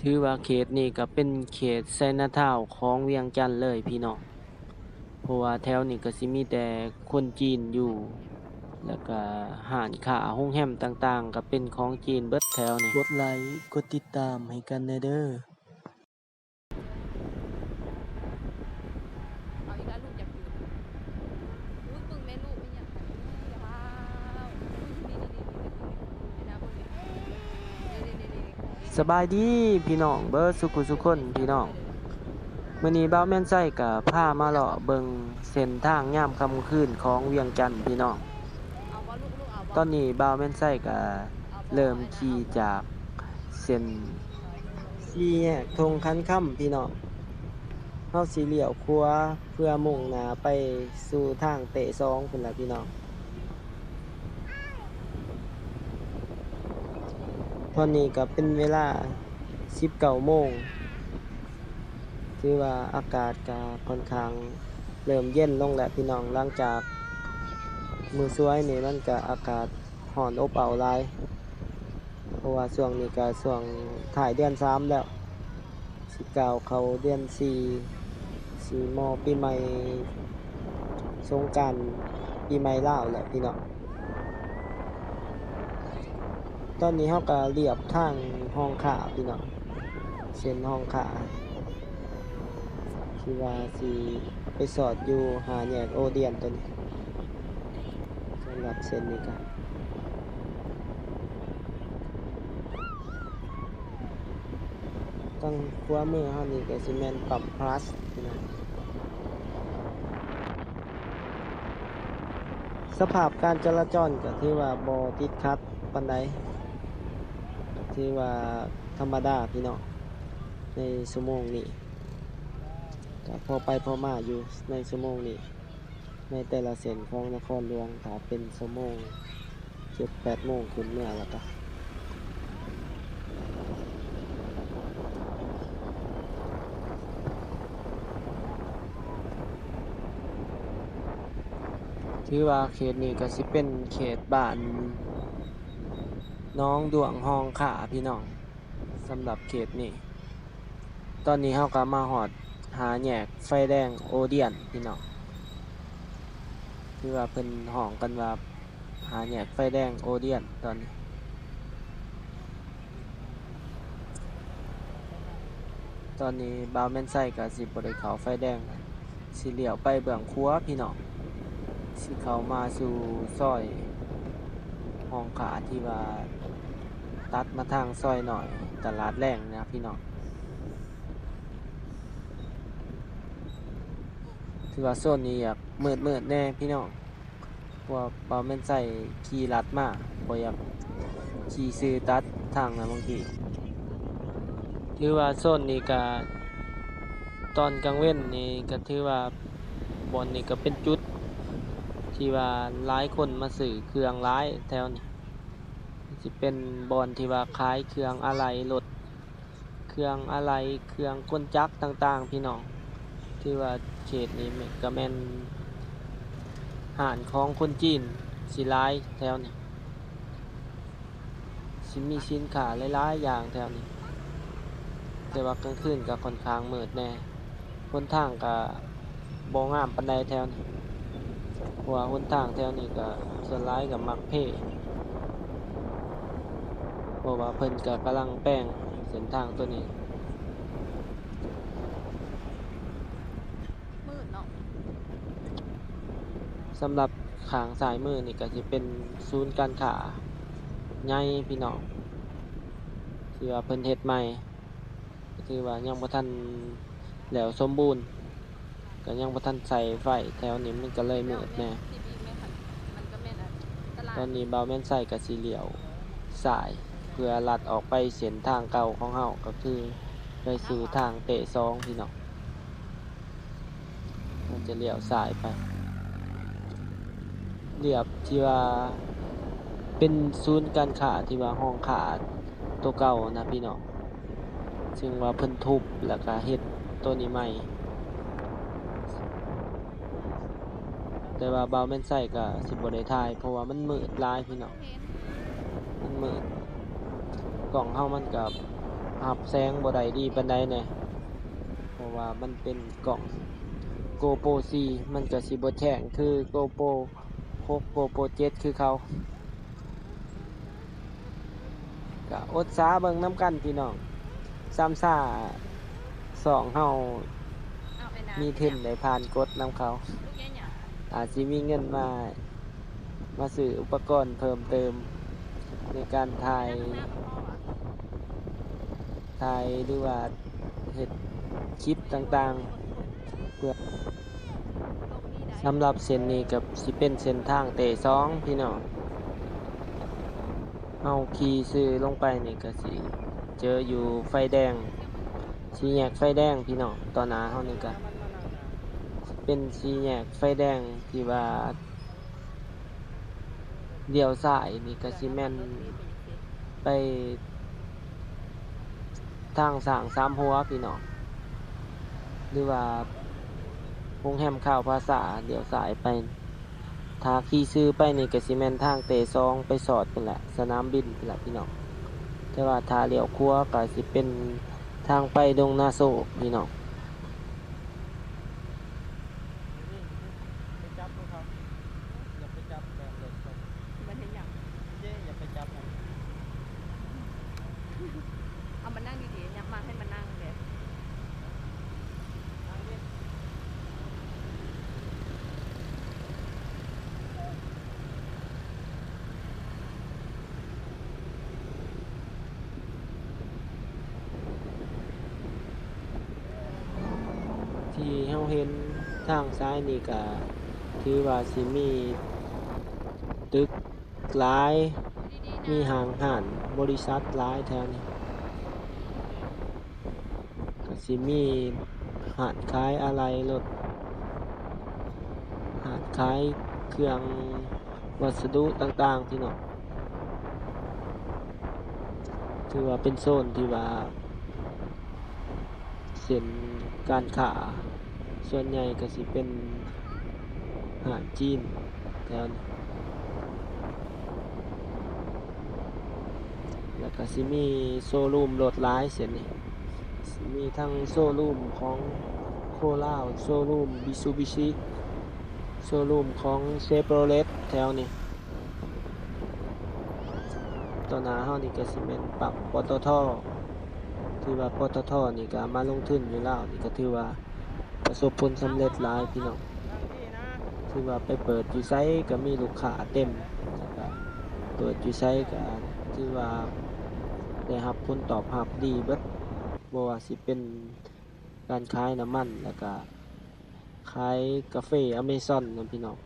ถือว่าเขตนี้ก็เป็นเขตไซนาทาวของเวียงจันทน์เลยพี่น้อง เพราะว่าแถวนี้ก็สิมีแต่คนจีนอยู่ แล้วก็ห่านขาห้องแฮมต่างๆ ก็เป็นของจีนเบิดแถวนี้กดไลค์ กดติดตามให้กันแหน่เด้อ เอาอีกแล้วลูกอยากกินลูกมึงแม่ลูกไม่อยากกินว้าวนี่นี่นี่นี่นี่นะพวกนี้นี่นี่นี่นี่ สบายดีพี่น้องเบิดสุขุสุขคนพี่น้องมื้อนี้บ่าแม่นไส้ก็พามาเลาะเบิงเส้นทางย่ามคำคืนของเวียงจันทน์พี่น้อง ตอนนี้บ่าแม่นไส้ก็เอาบ่เริ่มขี่จากเส้นสี่แยกทงคันค่ำพี่น้องเฮาสิเหลี้ยวขวเพื่อมุ่งหน้าไปสู่ทางเตะซองพุ่นละพี่น้อง ตอนนี้ก็เป็นเวลา19โมงถือว่าอากาศก็ค่อนข้างเริ่มเย็นลงแล้วพี่น้องหลังจากมือสวยนี่มันก็อากาศร้อนอบอ้าวลายเพราะว่าช่วงนี้ก็ช่วงถ่ายเดือน3แล้วสิกล่าเขาเดือน4สิมอปีใหม่สงกานต์ปีใหม่ล่าวแหละพี่น้อง ตอนนี้เฮาก็เรียบทางห้องขาพี่น้องเส้นห้องขาที่ว่าสิไปสอดอยู่หาแยกโอเดียนตัวนี้สำหรับเส้นนี้ก็ตั้งขวามือเฮานี่ก็สิแม่นปั๊มพลัสพี่น้องสภาพการจราจรก็ถือว่าบ่ติดขัดปานใด ที่ว่าธรรมดาพี่น้องในชั่วโมงนี้ก็พอไปพอมาอยู่ในชั่วโมงนี้ในแต่ละเส้นของนครหลวงถ้าเป็นชั่วโมงเจ็ดแปดโมงขึ้นเมื่อแล้วก็ถือว่าเขตนี้ก็สิเป็นเขตบ้าน น้องดวงห้องขาพี่น้องสำหรับเขตนี้ ตอนนี้เฮาก็มาหอดหาแยกไฟแดงโอเดียนพี่น้องที่ว่าเพิ่นห้องกันว่าหาแยกไฟแดงโอเดียนตอนนี้ตอนนี้บาวแม่นไส้กับสิบริเขาไฟแดงสิเหลียวไปเบื้องครัวพี่น้องสิเขามาสู่ซอยห้องขาที่ว่า ตัดมาทางซอยหน่อยตลาดแรงนะพี่น้องถือว่าโซนนี้อยากมืดมืดแน่พี่น้องพว่าเบาแม่นใส่ขี่ลัดมากบ่อยากขี่ซื้อตัดทางนะบางทีหรือว่าโซนนี้ก็ตอนกลางเว้นนี่ก็ถือว่าบอนนี่ก็เป็นจุด ที่ว่าหลายคนมาซื้อเครื่องหลายแถวนี้ สิเป็นบอนที่ว่าขายเครื่องอะไหล่รถเครื่องอะไหล่เครื่องกลจักรต่างๆ พี่น้องที่ว่าเขตนี้แม่นก็แม่นหานของคนจีนสิหลายแถวนี้สิมีสินค้าหลายๆอย่างแถวนี้ แต่ว่ากลางคืนก็ค่อนข้างมืดแน่คนทางก็บ่งามปานใดแถวนี้เพราะว่าหนทางแถวนี้ก็ส่วนร้ายกับมักเพ่ ราะว่าเพิ่นก็กำลังแป้งเส้นทางตัวนี้ มืดเนาะสำหรับขางสายมือนี่ก็สิเป็นศูนย์การค้าใหญ่พี่น้องที่ว่าเพิ่นเฮ็ดใหม่ก็คือว่ายังบ่ทันแล้วสมบูรณ์ก็ยังบ่ทันใส่ไฟแถวนี้มันก็เลยมืดแน่ที่พี่แม่คันมันก็แม่นอะตลาดตอนนี้เบาแม่นใส่กับสีเหลียวสายเพื่อลัดออกไปเส้นทางเก่าของเฮาก็คือไปสู่ทางเตะซองพี่น้องมันจะเลี้ยวสายไปเรียบที่ว่าเป็นศูนย์การค้าที่ว่าห้องขาตัวเก่านะพี่น้องซึ่งว่าเพิ่นทุบแล้วก็เฮ็ดตัวนี้ใหม่ แต่ว่าเบาแม่นใส่ก็สิบ่ได้ถ่าย เพราะว่ามันมืดลายพี่น้องเห็นมันมืด กล่องเฮามันกับหับแสงบ่ได้ดีปานใดแหน่ยเพราะว่ามันเป็นกล่อง GoPro 4มันก็สิบ่แจ้งคือ GoPro 6 GoPro 7คือเขาก็อดสาเบิ่งน้ำกันพี่น้องซ้ำซ่าสองเฮาเอามีเทนได้ผ่านกดน้ำเขาหยังอาจสิมีเงินมา มาซื้ออุปกรณ์เพิ่มเติมในการถ่าย น้ำน้ำพ่อวะถ่ายหรือว่าเฮ็ดคลิปต่างๆ เพื่อสำหรับเส้นนี้กับสิเป็นเส้นทางเตะสองพี่น้องเอาขี่ซื้อลงไปนี่ก็สิเจออยู่ไฟแดงสีแยกไฟแดงพี่น้องตอนหนาเฮานี่ก็เป็นสีแยกไฟแดงที่ว่าเดี่ยวซ้ายนี่ก็สิแม่นไป ทางสร้างสามหัวพี่น้องหรือว่าพงแฮมข้าวภาษาเดี๋ยวสายไปทาขี่ซื้อไปนี่ก็สิแมนทางเตซองไปสอดเป็นแหละสนามบินเป็นแหละพี่น้องแต่ว่าทาเลี้ยวครัวก็สิเป็นทางไปดงนาโซพี่น้อง ไปจับพวกเขาอย่าไปจับแบบรถเขา มันเห็นหยัง เจ๊อย่าไปจับมัน เอามานั่งดีๆยับมาให้มันนั่งเลย ทางนี้ ที่ เฮาเห็นทางซ้ายนี่ก็ถือว่าสิมีตึกหลาย มีห้างห้านบริษัทหลายแถวนี้ก็สิมีหานขายอะไรรถหานขายเครื่องวัสดุต่างๆพี่เน้องถือว่าเป็นโซนที่ว่าเส้นการขา ส่วนใหญ่ก็สิเป็นอาหารจีนแถวนี้แล้วก็สิมีโซลูมรถหลายเสียนี่สิมีทั้งโซลูมของโคลาโซลูมบิซูบิชิโซลูมของเชฟโรเลตแถวนี้ตอนหนาเฮานี่ก็สิเป็นปรับปตทถือว่าปตทนี่ก็มาลงทุนอยู่แล้วนี่ก็ถือว่า ประสบผลสำเร็จหลายพี่น้องทางนี้นะถือว่าไปเปิดอยู่ไซก็มีลูกค้าเต็มเปิดอยู่ไซก็ถือว่าได้รับผลตอบรับดีเบิดบ่ว่าสิเป็นการขายน้ำมันแล้วก็ขายกาแฟอเมซอนนั่นพี่น้อง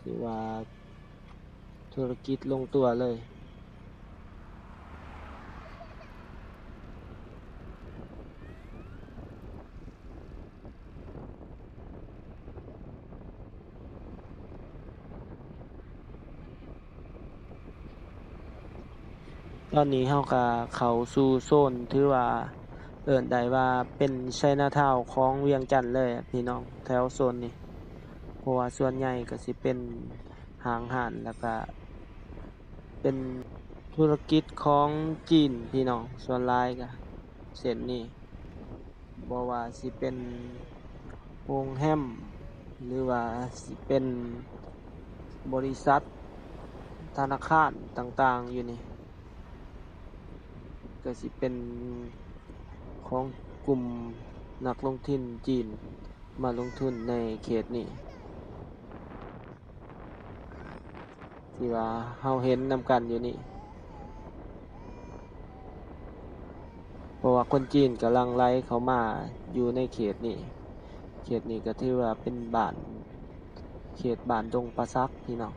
ถือว่าธุรกิจลงตัวเลย ต อนนี้เฮาก็เข้าสู่โซนถือว่าเอิ้นได้ว่าเป็นไชน่าทาวของเวียงจันทน์เลยพี่น้องแถวโซนนี้เพราะว่าส่วนใหญ่ก็สิเป็นหางหานแล้วก็เป็นธุรกิจของจีนพี่น้องส่วนหลายก็เส้นนี้บ่ว่าสิเป็นโรงแรมหรือว่าสิเป็นบริษัทธนาคารต่างๆอยู่นี่ ก็สิเป็นของกลุ่มนักลงทุนจีนมาลงทุนในเขตนี้ที่ว่าเฮาเห็นนำกันอยู่นี่เพราะว่าคนจีนกำลังไล่เขามาอยู่ในเขตนี้เขตนี้ก็ถือว่าเป็นบ้านเขตบ้านดงปลาซักพี่น้อง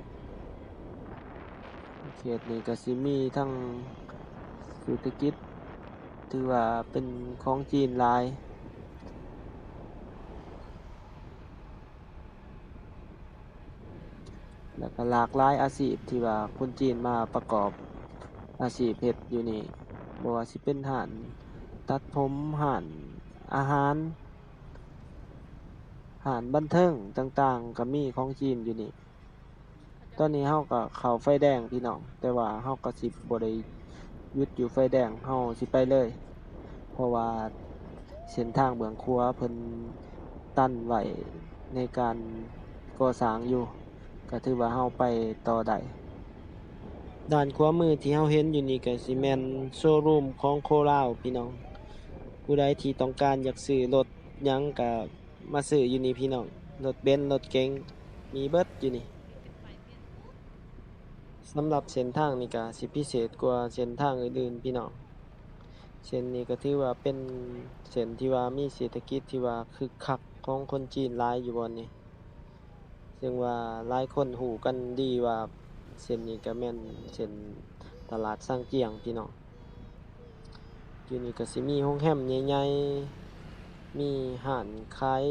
เขตนี้ก็สิมีทั้ง เศรษฐกิจ ถือว่าเป็นของจีนหลาย แล้วก็หลากหลายอาชีพที่ว่าคนจีนมาประกอบอาชีพเฮ็ดอยู่นี่บ่ว่าสิเป็นหานตัดผมหานอาหารหานบันเทิงต่างๆก็มีของจีนอยู่นี่ ตอนนี้เฮาก็เข้าไฟแดงพี่น้อง แต่ว่าเฮาก็สิบ่ได้ หยุดอยู่ไฟแดงเฮาสิไปเลย เพราะว่าเส้นทางเบืองครัวเพิ่นตั้นไหวในการก่อสร้างอยู่ ก็ถือว่าเฮาไปต่อได้ด้านขวามือที่เฮาเห็นอยู่นี่ก็สิแม่นโชว์รูมของโคราวพี่น้อง ผู้ใดที่ต้องการอยากซื้อรถหยังก็มาซื้ออยู่นี่พี่น้องรถเบนซ์รถเก๋งมีเบิดอยู่นี่ สำหรับเส้นทางนี่ก็สิพิเศษกว่าเส้นทางอื่นๆพี่น้องเส้นนี้ก็ถือว่าเป็นเส้นที่ว่ามีเศรษฐกิจที่ว่าคึกคักของคนจีนหลายอยู่บนนี้ซึ่งว่าหลายคนหูกันดีว่าเส้นนี้ก็แม่นเส้นตลาดสร้างเจียงพี่น้องอยู่นี่ก็สิมีโรงแรมใหญ่ๆมีห้านขาย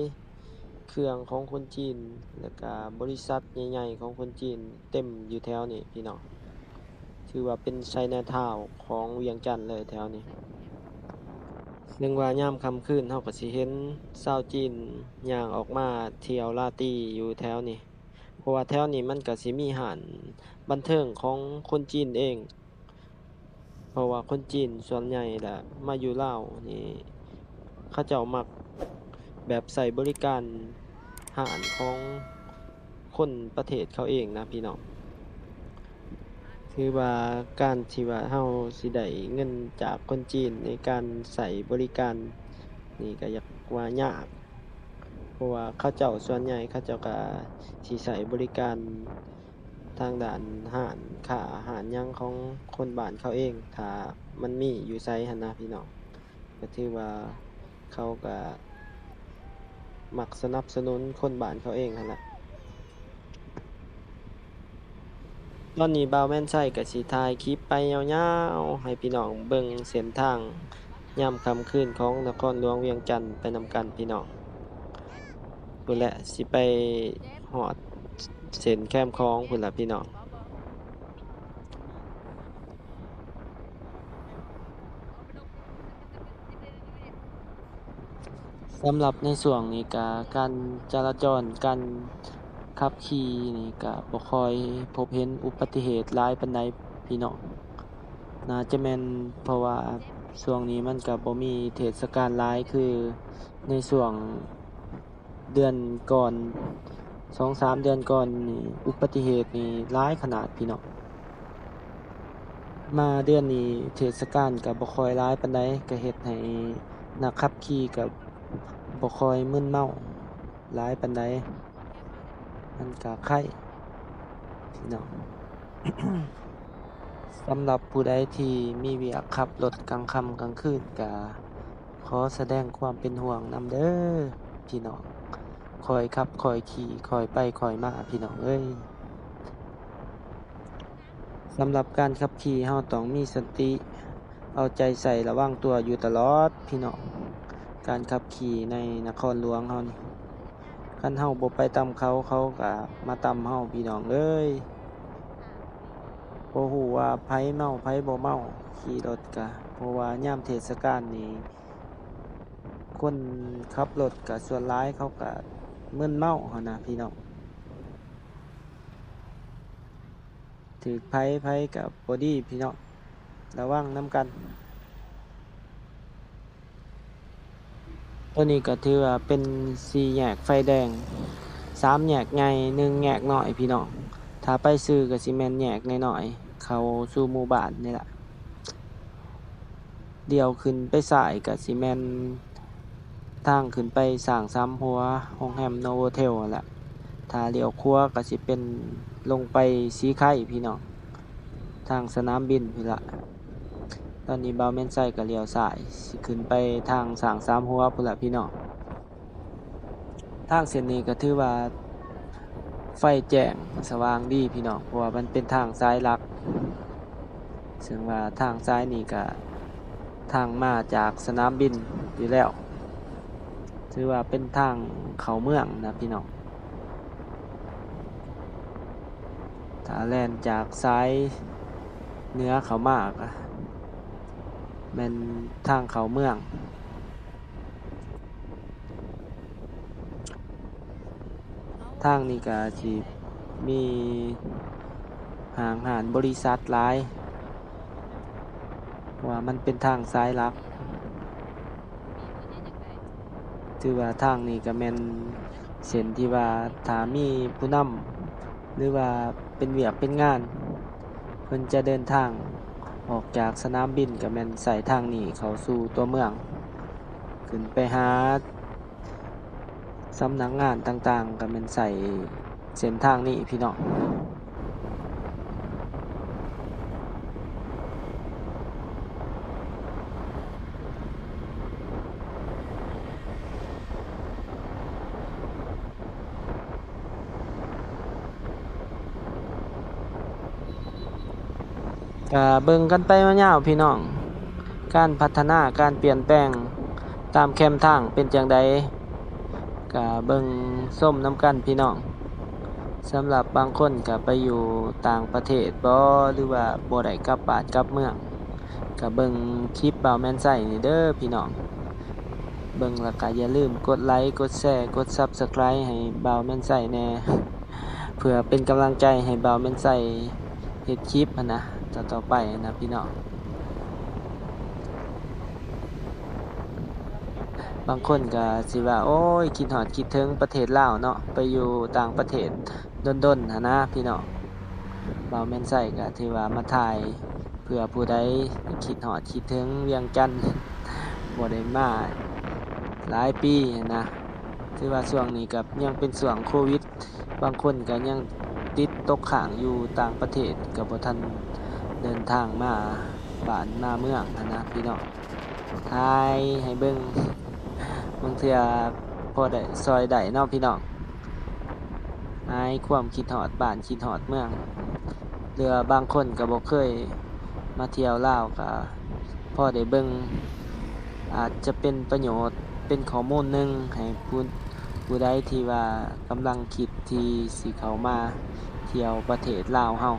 เครื่องของคนจีน แล้วก็บริษัทใหญ่ๆของคนจีนเต็มอยู่แถวนี้พี่น้องถือว่าเป็นไชน่าทาวน์ของเวียงจันทน์เลยแถวนี้ซึ่งว่ายามค่ำคืนเฮาก็สิเห็นชาจีนย่างออกมาเที่ยวลาตีอยู่แถวนี้เพราะว่าแถวนี้มันก็สิมีห้านบันเทิงของคนจีนเอง เพราะว่าคนจีนส่วนใหญ่แหละมาอยู่เล่านี่เขาเจ้ามักแบบใส่บริการ หารของคนประเทศเขาเองนะพี่น้องคือว่าการที่ว่าเฮาสิได้เงินจากคนจีนในการใส่บริการนี่ก็อยากว่ายากเพราะว่าเขาเจ้าส่วนใหญ่เขาเจ้าก็สิใส่บริการทางด้านอาหารค่าอาหารยังของคนบ้านเขาเองถ้ามันมีอยู่ไสหั่นนะพี่น้องก็ถือว่าเขาก็ หมักสนับสนุนคนบ้านเขาเองหั่นล่ะ ตอนนี้บ่าวแม่นใช้ก็สิถ่ายคลิปไปยาวๆ ให้พี่น้องเบิ่งเส้นทางยามค่ำคืนของนครหลวงเวียงจันทน์ไปนำกันพี่น้องพุ่นแหละสิไปฮอดเส้นแคมคลองพุ่นล่ะพี่น้อง สำหรับในส่วนนี้ก็การจราจรการขับขี่นี่ก็บ่ค่อยพบเห็นอุบัติเหตุหลายปานใดพี่น้องน่าจะแม่นเพราะว่าช่วงนี้มันก็บ่มีเทศกาลหลายคือในช่วงเดือนก่อน2-3เดือนก่อนนี่อุบัติเหตุนี่หลายขนาดพี่น้องมาเดือนนี้เทศกาลก็บ่ค่อยหลายปานใดก็เฮ็ดให้นักขับขี่ก็ บ่คอยมึนเมาหลายปานใดมันก็ไข้พี่น้องสำหรับผู้ใดที่มีเวียกขับรถกลางค่ำกลางคืนก็ขอแสดงความเป็นห่วงนำเด้อพี่น้องคอยขับคอยขี่คอยไปคอยมาพี่น้องเอ้ยสำหรับการขับขี่เฮาต้องมีสติ เอาใจใส่ระวังตัวอยู่ตลอดพี่น้อง การขับขี่ในนครหลวงเฮานี่คันเฮาบ่ไปตามเขาเขาก็มาตามเฮาพี่น้องเอ้ยบ่ฮู้ว่าไผเมาไผบ่เมาขี่รถก็เพราะว่ายามเทศกาลนี่คนขับรถก็ส่วนหลายเขาก็มึนเมาหั่นะพี่น้องถือไผไผก็บ่ดีพี่น้องระวังนํกัน ตัวนี้ก็ถือว่าเป็นสี่แยกไฟแดงสามแยกใหญ่หนึ่งแยกน้อยพี่น้องถ้าไปซื้อก็สิแม่นแยกน้อยๆเข้าสู่หมู่บ้านนี่แหละเดี๋ยวขึ้นไปสายก็สิแม่นทางขึ้นไปสร้างสามหัวโรงแรมโนโวเทลนั่แหละถ้าเลี้ยวขวก็สิเป็นลงไปสีไข่พี่น้อง ทางสนามบินพี่ละ อนนี้บ่าวแม่นไส้ก็เลี้ยวซ้ายสิขึ้นไปทางสางสามหัวพุ่นละพี่น้องทางเส้นนี้ก็ถือว่าไฟแจ้งสว่างดีพี่น้องเพราะว่ามันเป็นทางซ้ายหลัก ซึ่งว่าทางซ้ายนี่ก็ทางมาจากสนามบินอยู่แล้ว ถือว่าเป็นทางเขาเมืองนะพี่น้องถ้าแล่นจากซ้ายเนื้อเขามาก แม่นทางเขาเมือง ทางนี้ก็สิมีห้างหารบริษัทหลาย ว่ามันเป็นทางซ้ายลักมีเพิ่นยังอยากได้ถือว่าทางนี้ก็แม่นเส้นที่ว่าถามีผู้นำหรือว่าเป็นเวียกเป็นงาน เพิ่นจะเดินทาง ออกจากสนามบินก็แมนใส่ทางนี้เขาสู่ตัวเมือง ขึ้นไปหาสำนักงานต่างๆก็แมนใส่เส้นทางนี้พี่น้อง ก็เบิ่งกันไปมายาพี่น้อง การพัฒนาการเปลี่ยนแปลงตามแคมทางเป็นจังใดก็เบิ่งส้มน้ำกันพี่น้องสำหรับบางคนก็ไปอยู่ต่างประเทศบ่หรือว่าบ่ได้กลับบ้านกลับเมืองก็เบิ่งคลิปบ่าวแมนไส้นี่เด้อพี่น้อง เบิ่งแล้วก็อย่าลืมกดไลค์กดแชร์กด Subscribe ให้บ่าวแมนไส้แน่เพื่อเป็นกำลังใจให้บ่าวแมนไส้เฮ็ดคลิปนะ ต่อต่อไปนะพี่น้องบางคนก็สิว่า โอ้ยคิดหอดคิดถึงประเทศลาวเนาะไปอยู่ต่างประเทศดนๆนนะพี่น้องเบาแม่นใส่ก็ถือว่ามาถ่ายเพื่อผู้ใดคิดหอดคิดถึงเวียงจันทน์บ่ได้มาหลายปีนะถือว่าช่วงนี้กับยังเป็นช่วงโควิด บางคนก็ยังติดตกข้างอยู่ต่างประเทศกับบ่ทัน เดินทางมาบ้านมาเมืองนะพี่น้องทายให้เบิ่งบางเทื่อพอได้ซอยได้เนาะพี่น้องหายความคิดฮอดบ้านคิดฮอดเมืองเรือบางคนก็บ่เคยมาเที่ยวลาวก็พอได้เบิ่งอาจจะเป็นประโยชน์เป็นข้อมูลหนึ่งให้ผู้ผู้ใดที่ว่ากำลังคิดที่สิเขามาเที่ยวประเทศลาวเฮา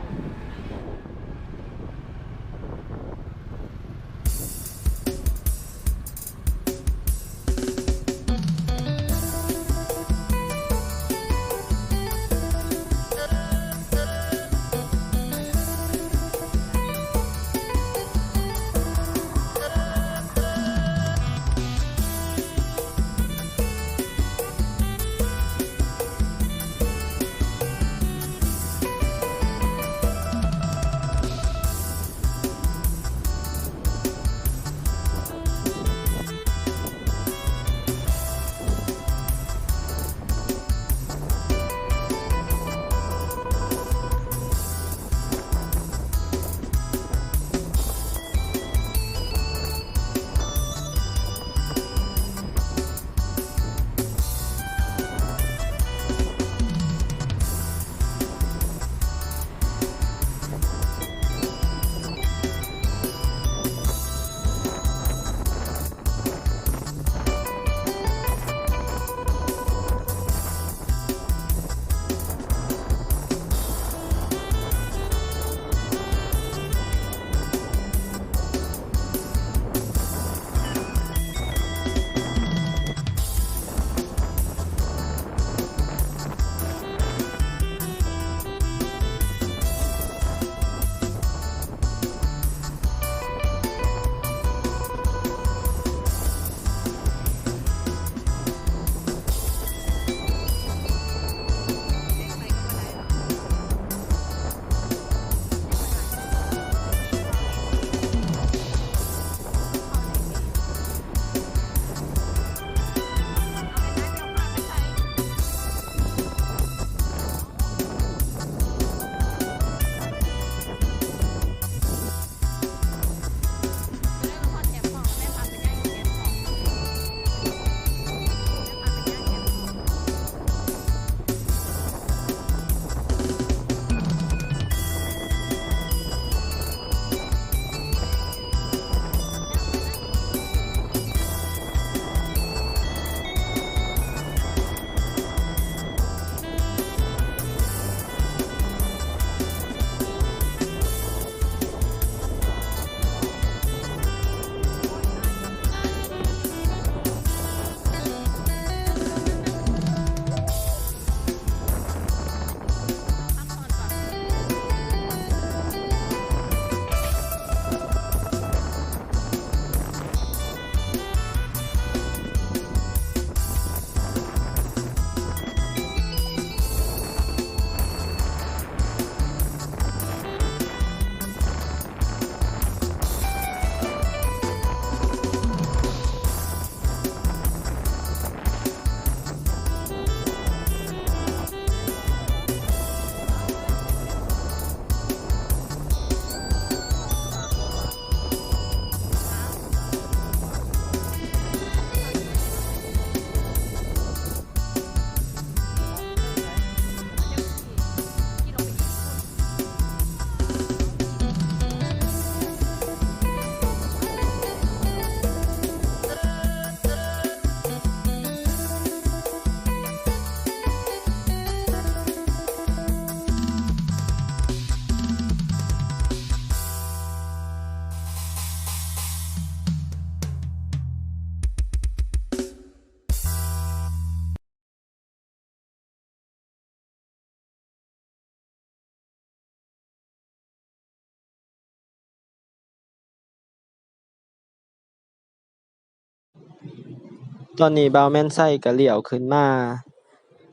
ตอนนี้บ่าวแม่นไส้ก็เลี้ยวขึ้นมา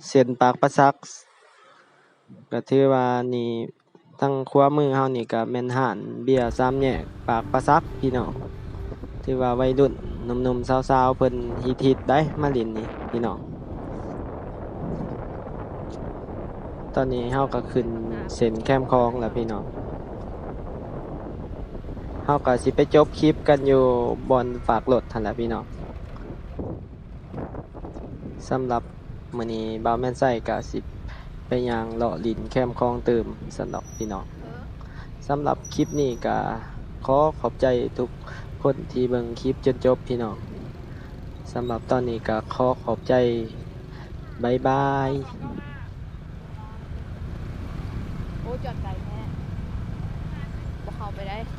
เส้นปากปราซัก ก็ถือว่านี่ทางขวามือเฮานี่ก็แม่นห้านเบียร์สามแยกปากปราซักพี่น้องถือว่าวัยรุ่นหนุ่มๆสาวๆเพิ่นฮิตๆได้มาเล่นนี่พี่น้องตอนนี้เฮาก็ขึ้นเส้นแคมคลองแล้วพี่น้องเฮาก็สิไปจบคลิปกันอยู่บนฝากรถหั่นแหละพี่น้อง สำหรับมื้อนี้บ่าวแม่นไส้ก็สิไปย่างเลาะลินแคมคลองเติมสำหรับพี่น้องเออสำหรับคลิปนี้ก็ขอขอบใจทุกคนที่เบิ่งคลิปจนจบพี่น้องสำหรับตอนนี้ก็ขอขอบใจบายบายโอ้จอดไกลแท้บ่เข้าไปได้โค้งกลับ